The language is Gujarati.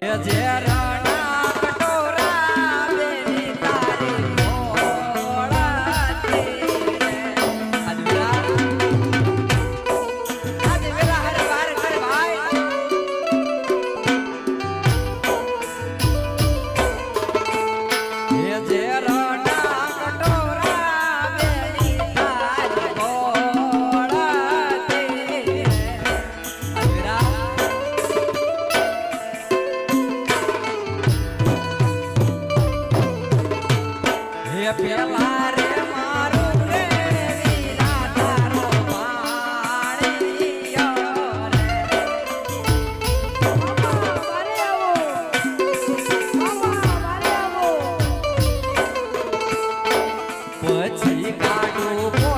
જે રણા પેલા રે પછી ગાડું